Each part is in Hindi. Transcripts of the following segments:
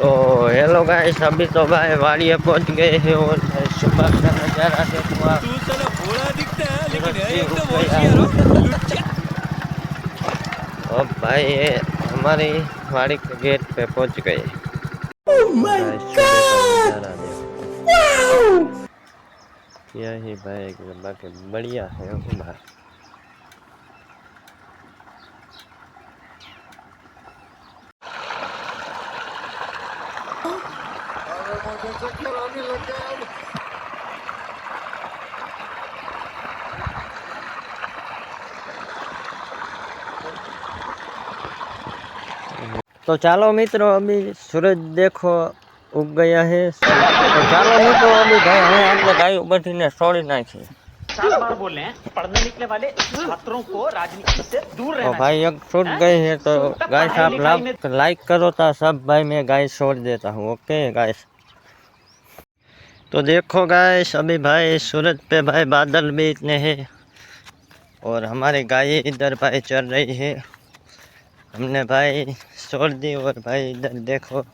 तो हेलो गाइस अभी तो भाई वाड़िया पहुँच गए हैं और भाई सुबह का नज़ारा देखो आप तू साला भोला दिखता है लेकिन है सूरज एकदम की होशियार हो लुच्चा अब भाई ये हमारी वाड़ी के गेट पे पहुँच गए भाई सुबह का नज़ारा देखो यही भाई एकदम बाकी बढ़िया है તો ચાલો મિત્રો, અમે સૂરજ દેખો ઉગ ગયા હે. તો ચાલો મિત્રો, અમે ભાઈ હવે આપણે ગાય ઉપરથી ને છોડી નાખીએ सात बार बोल रहे हैं पढ़ने निकले वाले छात्रों को राजनीति से दूर तो रहना भाई एक छूट गई है तो गाइस आप लाइक लाइक करो तो सब भाई मैं गाय छोड़ देता हूँ ओके गाइस? तो देखो गाइस अभी भाई सूरज पे भाई बादल भी इतने हैं और हमारी गाय इधर भाई चल रही है। हमने भाई छोड़ दी और भाई इधर देखो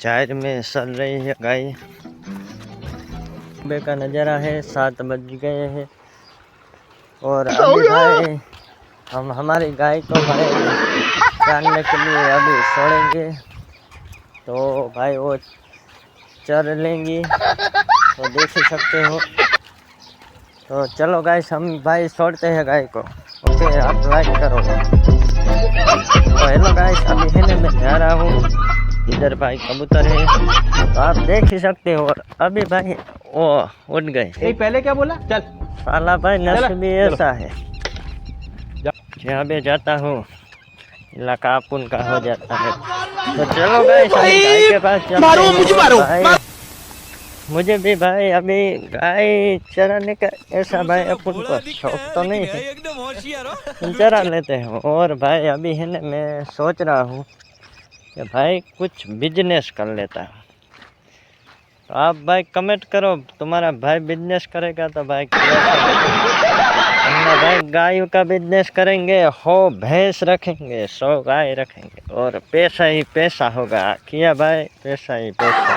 चार में चल रही है गाय। सुबह का नज़ारा है सात बज गए हैं। और अभी भाई हम हमारी गाय को भाई जानने के लिए अभी छोड़ेंगे। तो भाई वो चर लेंगी तो देख ही सकते हो। तो चलो गाइस हम भाई छोड़ते हैं गाय को। ओके आप लाइक करो। तो हेलो गाइस अभी है ना मैं जा रहा हूँ। इधर भाई कबूतर है। तो आप देख ही सकते हो। और अभी भाई वो उठ गए। नहीं पहले क्या बोला? चल। साला भाई नस्ल भी ऐसा है। जहाँ भी जाता हूँ इलाका अपुन का हो जाता है। तो चलो भाई गाय के पास मारो, मुझे मारो, मुझे भी भाई अभी गाय चराने का ऐसा भाई अपन को शौक तो नहीं है। चरा लेते हैं। और भाई अभी है ना मैं सोच रहा हूँ कि भाई कुछ बिज़नेस कर लेता हूँ। आप भाई कमेंट करो, तुम्हारा भाई बिज़नेस करेगा तो भाई हमने भाई गाय का बिज़नेस करेंगे, हो भैंस रखेंगे, सौ गाय रखेंगे, और पैसा ही पैसा होगा। किया भाई? पैसा ही पैसा।